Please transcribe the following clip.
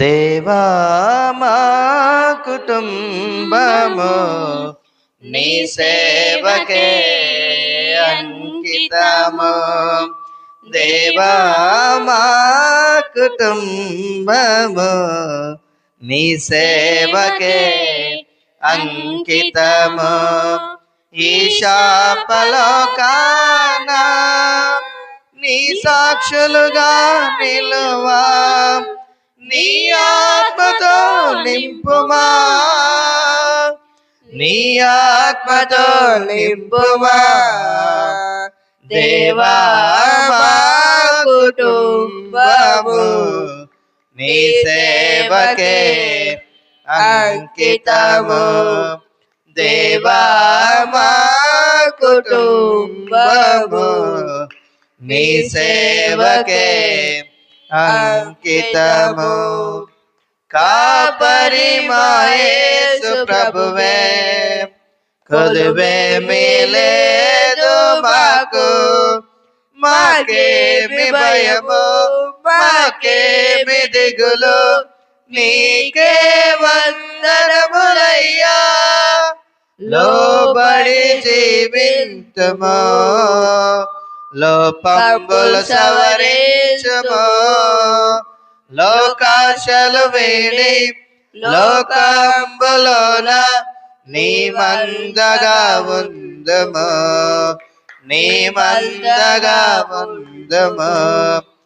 దేవా మా కుటుంబము నీ సేవకే అంకితము. దేవా మా కుటుంబము నీ సేవకే అంకితము. ఈ శాపలోకాన నీ సాక్షులుగా నిలువా. నీ నింపుమా? నీ ఆత్మతో నింపుమా? దేవా కుటుంబము నీ సేవకే అంకితము. దేవా కుటుంబము నీ సేవకే అంకితము. కాపరి మాయేసు ప్రభువే కొదువే మేలేదు మాకు మాకేమి భయము మాకేమి దిగులు నీకే వందనములయ్యా లోబడి జీవించము లోపంబులు సవరించము లోకాశలు వేడి లోకంబులోన నీ మందగా ఉందము. నీ మందగా ఉందము.